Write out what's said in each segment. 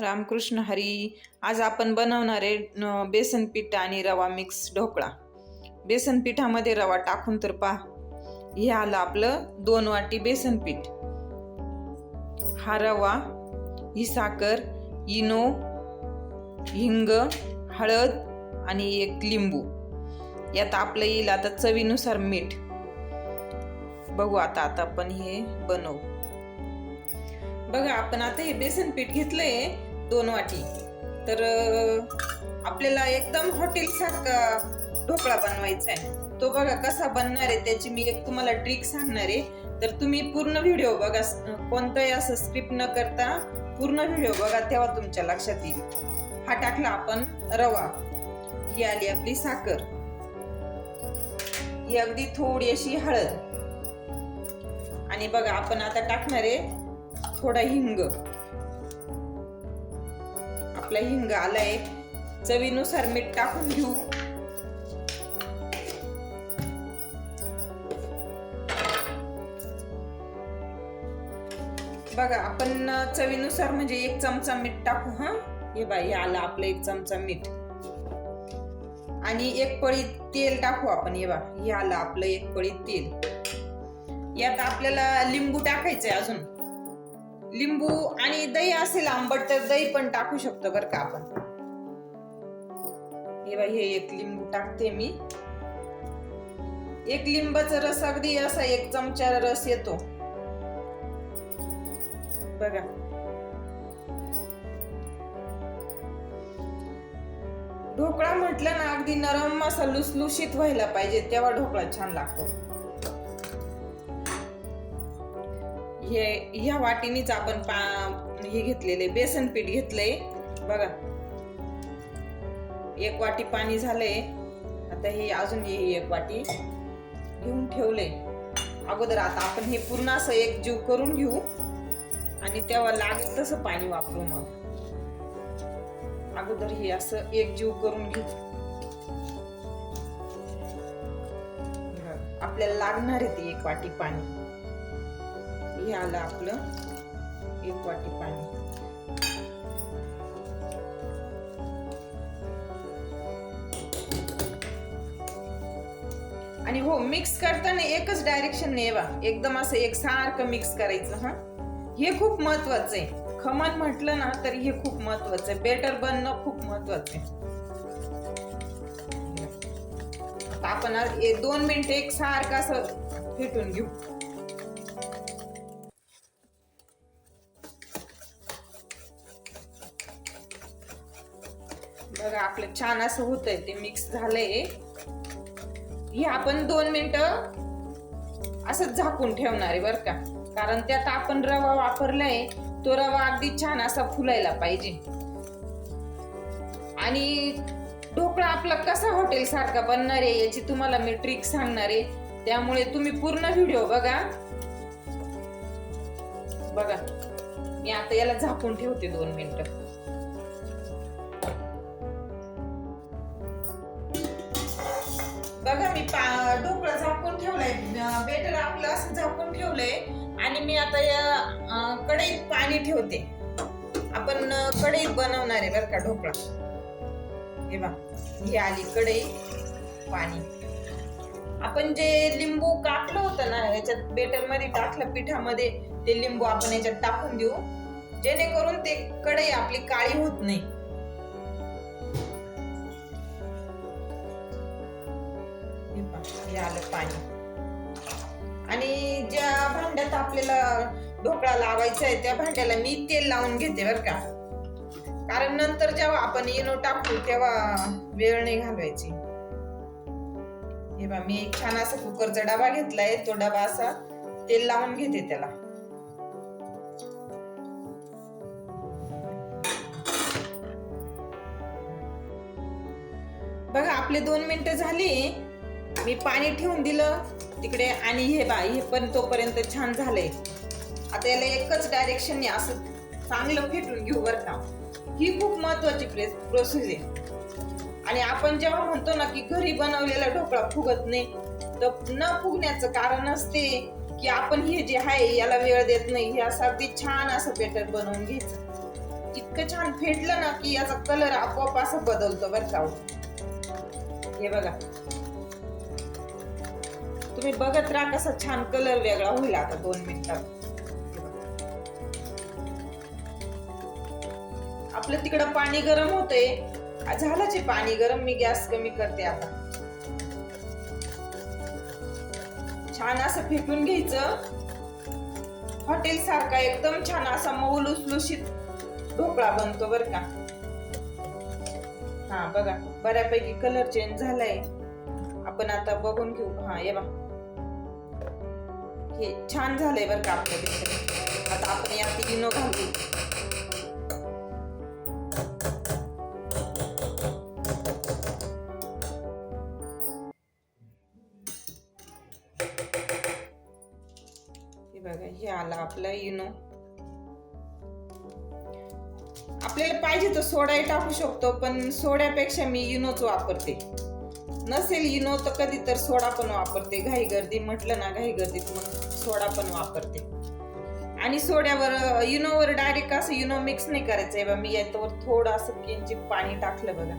रामकृष्ण हरी आज आपण बनवणारे बेसन पीठ आणि रवा मिक्स ढोकळा. बेसन पिठामध्ये रवा टाकून तर पहा. हे आलं आपलं दोन वाटी बेसन पीठ. हा रवा ही साखर इनो हिंग हळद आणि एक लिंबू. यात आपलं येईल आता चवीनुसार मीठ. बघू आता आता आपण हे बनवू. बघा आपण आता हे बेसन पीठ घेतलंय. दोन वाटी. तर आपल्याला एकदम हॉटेल सारखा ढोकळा बनवायचा आहे तो बघा कसा बनणार आहे त्याची मी एक तुम्हाला ट्रिक सांगणार. आहे तर तुम्ही पूर्ण व्हिडिओ बघा कोणताही असं स्क्रिप्ट न करता पूर्ण व्हिडिओ बघा तेव्हा तुमच्या लक्षात येईल. हा टाकला आपण रवा. ही आली आपली साखर. ही अगदी थोडी अशी हळद. आणि बघा आपण आता टाकणार आहे थोडा हिंग. आपला हिंग आलाय. चवीनुसार मीठ टाकून घेऊ. बघा आपण चवीनुसार म्हणजे एक चमचा मीठ टाकू हा? हे बाई आला आलं आपलं एक चमचा मीठ. आणि एक पळी तेल टाकू आपण हे बा हे आलं आपलं एक पळी तेल. यात आपल्याला लिंबू टाकायचंय अजून. लिंबू आणि दही असेल आंबट तर दही पण टाकू शकतो बरं का आपण. हे बाई हे एक लिंबू टाकते मी. एक लिंबाचा रस अगदी असा एक चमचा रस येतो. बघा. ढोकळा म्हटलं ना अगदी नरम असा लुसलुशीत व्हायला पाहिजे तेव्हा ढोकळा छान लागतो. हे ह्या वाटीनीच आपण पा हे घेतलेले बेसन पीठ घेतलंय. बघा. एक वाटी पाणी झालंय. आता हे अजून हे एक वाटी घेऊन ठेवलंय. अगोदर आता आपण हे पूर्ण असं एक जीव करून घेऊ. आणि तेव्हा लागेल तसं पाणी वापरू मग. अगोदर हे असं एक जीव करून घेऊ. आपल्याला लागणार आहे ती एक वाटी पाणी. हे आलं आपलं. एक वाटी पाणी. आणि हो मिक्स करताना एकच डायरेक्शन ने एकदम असं एकसारखं मिक्स करायचं हा. हे खूप महत्वाचं आहे. खमण म्हटलं ना तर हे खूप महत्वाचं आहे. बेटर बनणं खूप महत्वाचं आहे. आपण दोन मिनिटं एक सारखं असं फेटून घेऊ. बघा आपलं छान असं होतंय ते मिक्स झालंय. हे आपण दोन मिनिटं असंच झाकून ठेवणार आहे बरं का. कारण त्यात आपण रवा वापरलाय तो रवा अगदी छान असा फुलायला पाहिजे. आणि ढोकळा आपला कसा हॉटेल सारखा बनणार आहे याची तुम्हाला मी ट्रिक सांगणार आहे. त्यामुळे तुम्ही पूर्ण व्हिडिओ बघा. बघा मी आता याला झाकून ठेवते दोन मिनिटं. मी आता या कढईत पाणी ठेवते. आपण कढईत बनवणार आहे बरं का ढोकळा. हे बा ही आली कढई पाणी. आपण जे लिंबू कापलं होतं ना याच्यात बेटरमध्ये टाकलं पिठामध्ये ते लिंबू आपण याच्यात टाकून देऊ. जेणेकरून ते कढई आपली काळी होत नाही. आलं पाणी. आणि ज्या भांड्यात आपल्याला ढोकळा लावायचा आहे त्या भांड्याला मी तेल लावून घेते बर का. कारण नंतर जेव्हा आपण इनो टाकू तेव्हा वेळ नाही घालवायची. हे बा मी एक छान असा कुकरचा डबा घेतलाय तो डबा असा तेल लावून घेते त्याला. बघा आपले दोन मिनिटं झाली. मी पाणी ठेवून दिलं. तिकडे आणि हे बा हे पण तोपर्यंत छान झालंय. आता याला एकच डायरेक्शनने असं चांगलं फेटून घेऊ बरं का. ही खूप महत्वाची प्रोसेस आहे. आणि आपण जेव्हा म्हणतो ना की घरी बनवलेला ढोकळा फुगत नाही तर न फुगण्याचं कारण असते की आपण हे जे आहे याला वेळ देत नाही. हे असं अगदी छान असं बेटर बनवून घ्यायचं. इतकं छान फेटलं ना की याचा कलर आपोआप असा बदलतो बरं का हो. हे बघा. तुम्ही बघत राहा कसा छान कलर वेगळा होईल आता दोन मिनिटात. आपलं तिकडं पाणी गरम होतंय. आ, झालंच पाणी गरम मी गॅस कमी करते आता. छान असं फेटून घ्यायचं. हॉटेल सारखा एकदम छान असा मऊ लुसलुशीत ढोकळा बनतो बर का. हा बघा बऱ्यापैकी कलर चेंज झालाय. आपण आता बघून घेऊ. हा ये बा. हे छान झालंय बर का आपलं आता आपण यात इनो घालू. हे बघा हे आला आपला इनो आपल्याला पाहिजे तर सोडाही टाकू शकतो पण सोड्यापेक्षा मी इनोच वापरते. नसेल इनो तर कधी तर सोडा पण वापरते. घाई गर्दी म्हटलं ना घाई गर्दीत मग सोडा पण वापरते. आणि सोड्यावर इनोवर डायरेक्ट असं इनो मिक्स नाही करायचंय बा मी याच्यावर थोडं असं किंचित पाणी टाकलं बघा.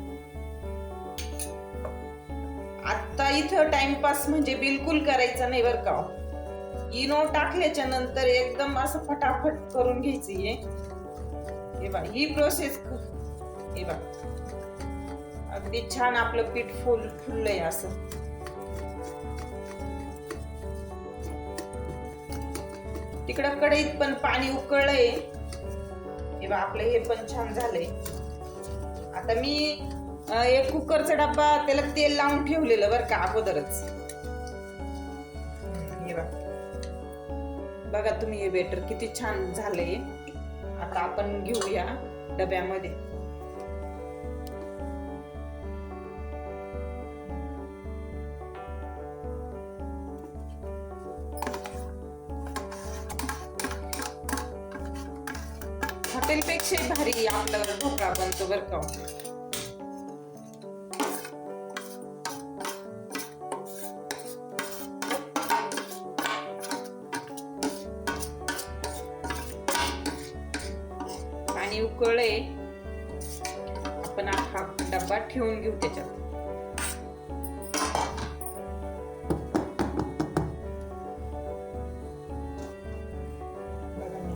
आता इथं टाइमपास म्हणजे बिलकुल करायचं नाही बरं का. इनो टाकल्याच्या नंतर एकदम असं फटाफट करून घ्यायची हे. बा ही प्रोसेस हे बा अगदी छान आपलं पीठ फुल फुललंय असं. तिकडं कढईत पण पाणी उकळलंय. हे बा आपलं हे पण छान झालंय. आता मी एक कुकरचा डब्बा त्याला तेल लावून ठेवलेलं बरं का अगोदरच. हे बा बघा तुम्ही हे बेटर किती छान झालंय. आता आपण घेऊया डब्यामध्ये. हॉटेलपेक्षा भारी आपलं ढोकळा बनतो बरं का. आणि उकळे आपण हा डब्बा ठेवून घेऊ त्याच्यात.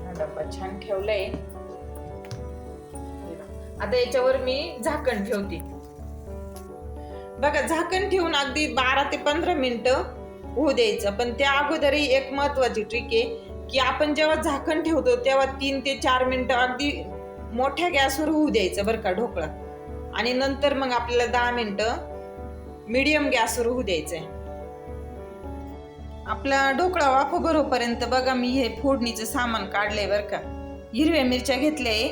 हा डब्बा छान ठेवलाय. आता याच्यावर मी झाकण ठेवते. बघा झाकण ठेवून अगदी बारा ते पंधरा मिनिटं होऊ द्यायचं. पण त्या अगोदरही एक महत्वाची ट्रिक आहे की आपण जेव्हा झाकण ठेवतो तेव्हा तीन ते चार मिनटं अगदी मोठ्या गॅसवर होऊ द्यायचं बरं का ढोकळा. आणि नंतर मग आपल्याला दहा मिनिटं मिडियम गॅसवर होऊ द्यायचंय. आपला ढोकळा वाफ भरोपर्यंत बघा मी हे फोडणीचं सामान काढलंय बरं का. हिरव्या मिरच्या घेतल्याय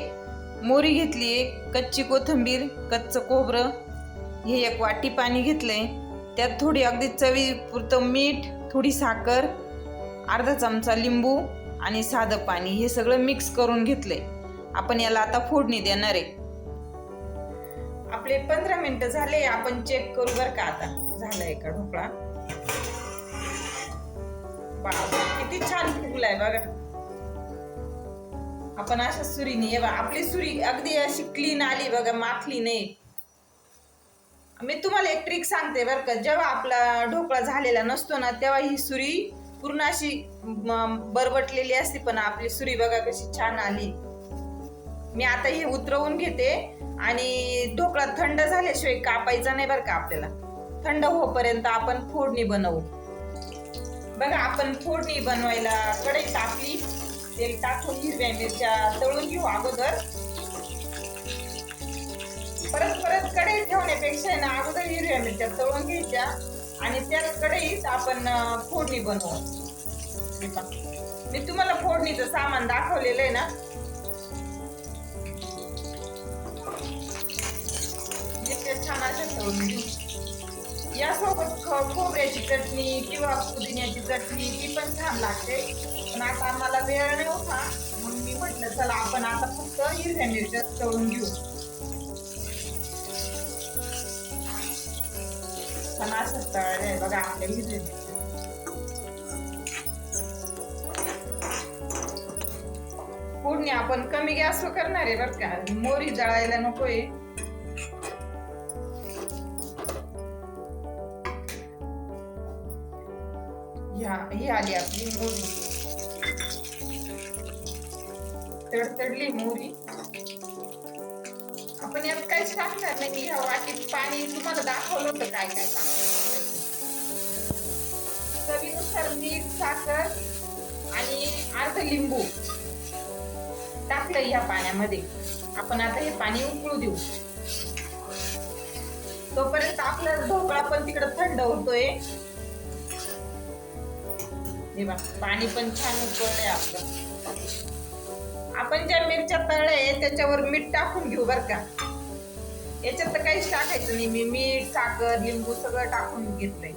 मोरी घेतली आहे कच्ची कोथिंबीर कच्चं खोबरं हे एक वाटी पाणी घेतलंय. त्यात थोडी अगदी चवी पुरतं मीठ थोडी साखर अर्धा चमचा लिंबू आणि साधं पाणी हे सगळं मिक्स करून घेतलंय. आपण याला आता फोडणी देणार आहे. आपले पंधरा मिनिटं झाले आपण चेक करू बर का आता. झालाय का ढोकळा? किती छान फुगलाय बघा. आपण अशा सुरीने हे बघा आपली सुरी अगदी अशी क्लीन आली बघा माखली नाही. मी तुम्हाला एक ट्रिक सांगते बरं का जेव्हा आपला ढोकळा झालेला नसतो ना तेव्हा ही सुरी पूर्ण अशी बरबटलेली असते पण आपली सुरी बघा कशी छान आली. मी आता हे उतरवून घेते आणि ढोकळा थंड झाल्याशिवाय कापायचा नाही बरं का आपल्याला. थंड होईपर्यंत आपण फोडणी बनवू. बघा आपण फोडणी बनवायला कढई कापली तेल टाकून हिरव्या मिरच्या तळून घेऊ अगोदर. परत परत कढईत ठेवण्यापेक्षा ना अगोदर हिरव्या मिरच्या तळून घ्यायच्या आणि त्याच कढईत आपण फोडणी बनवू. मी तुम्हाला फोडणीचं सामान दाखवलेलं आहे ना. छान अशा तळून घेऊ. यासोबत ख- खोबऱ्याची चटणी किंवा पुदिन्याची चटणी ती पण छान लागते. पण आता आम्हाला वेळ नाही होता म्हणून मी म्हटलं चला आपण आता फक्त हिरव्या मिरच्या तळून घेऊ. पण असंच तळलंय बघा आपल्या हिरव्या मिरच्या. फोडणी आपण कमी गॅसवर करणार आहे बरं का. मोरी जळायला नकोय. ह्या ही आली आपली मोरी. तडतडली मोरी. आपण यात काहीच टाकणार नाही. मी ह्या वाटीत पाणी तुम्हाला दाखवलं होतं काय काय टाकलं. चवीनुसार मीठ साखर आणि अर्ध लिंबू टाकलं ह्या पाण्यामध्ये. आपण आता हे पाणी उकळू देऊ. तोपर्यंत आपला ढोकळा पण तिकडे थंड होतोय. हे बघा पाणी पण छान उकळलंय आपलं. आपण ज्या मिरच्या तळल्या त्याच्यावर मीठ टाकून घेऊ बर का. याच्यात तर काहीच टाकायचं नाही. मी मीठ साखर लिंबू सगळं टाकून घेतलंय.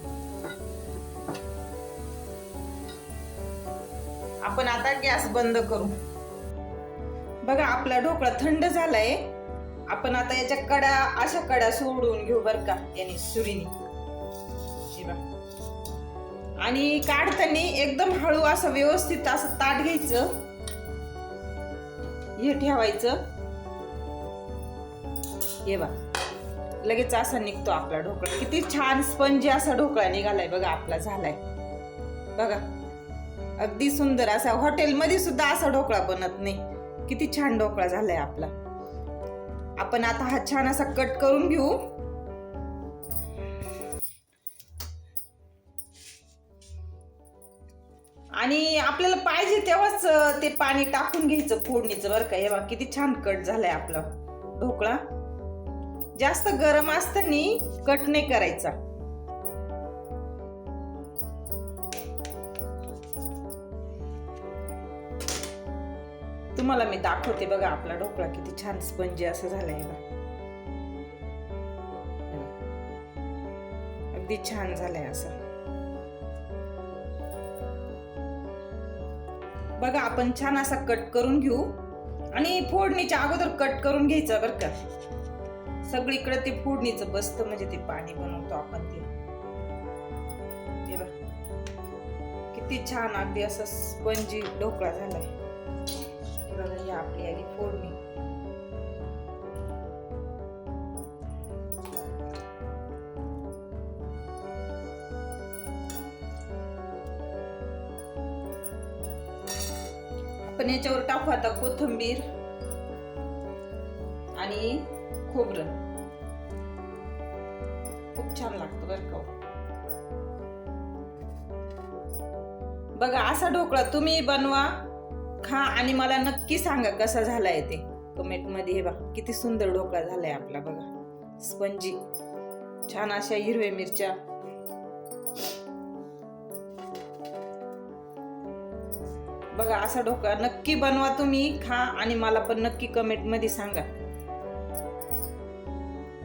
आपण आता गॅस बंद करू. बघा आपला ढोकळा थंड झालाय. आपण आता याच्या कडा अशा कडा सोडून घेऊ बर का याने सुरीने. आणि काढताना एकदम हळू असं व्यवस्थित असं ताट घ्यायचं. हे ठेवायचं. हे बा लगेच असा निघतो आपला ढोकळा. किती छान स्पंजी असा ढोकळा निघालाय बघा आपला झालाय. बघा. अगदी सुंदर असा हॉटेलमध्ये सुद्धा असा ढोकळा बनत नाही. किती छान ढोकळा झालाय आपला. आपण आता हा छान असा कट करून घेऊ. आणि आपल्याला पाहिजे तेव्हाच ते पाणी टाकून घ्यायचं फोडणीचं बरं का. हे किती छान कट झालाय आपला. ढोकळा. जास्त गरम असताना कट नाही करायचा. तुम्हाला मी दाखवते बघा आपला ढोकळा किती छान स्पंजी असं झालाय बघा. अगदी छान झालंय असं. बघा आपण छान असा कट करून घेऊ. आणि फोडणीच्या अगोदर कट करून घ्यायचं बरं का. सगळीकडे ते फोडणीचं बसतं म्हणजे ते पाणी बनवतो आपण ते. बघ. किती छान अगदी असं स्पंजी ढोकळा झालाय. बघा ही आपली आली फोडणी. आपण याच्यावर टाकू आता कोथिंबीर आणि खोबरं. खूप छान लागतं बरं का हो. बघा असा ढोकळा तुम्ही बनवा खा आणि मला नक्की सांगा कसा झालाय ते. कमेंटमध्ये हे बघा किती सुंदर ढोकळा झालाय आपला बघा. स्पंजी. छान अशा हिरव्या मिरच्या. बघा असा ढोकळा नक्की बनवा तुम्ही खा आणि मला पण नक्की कमेंटमध्ये सांगा.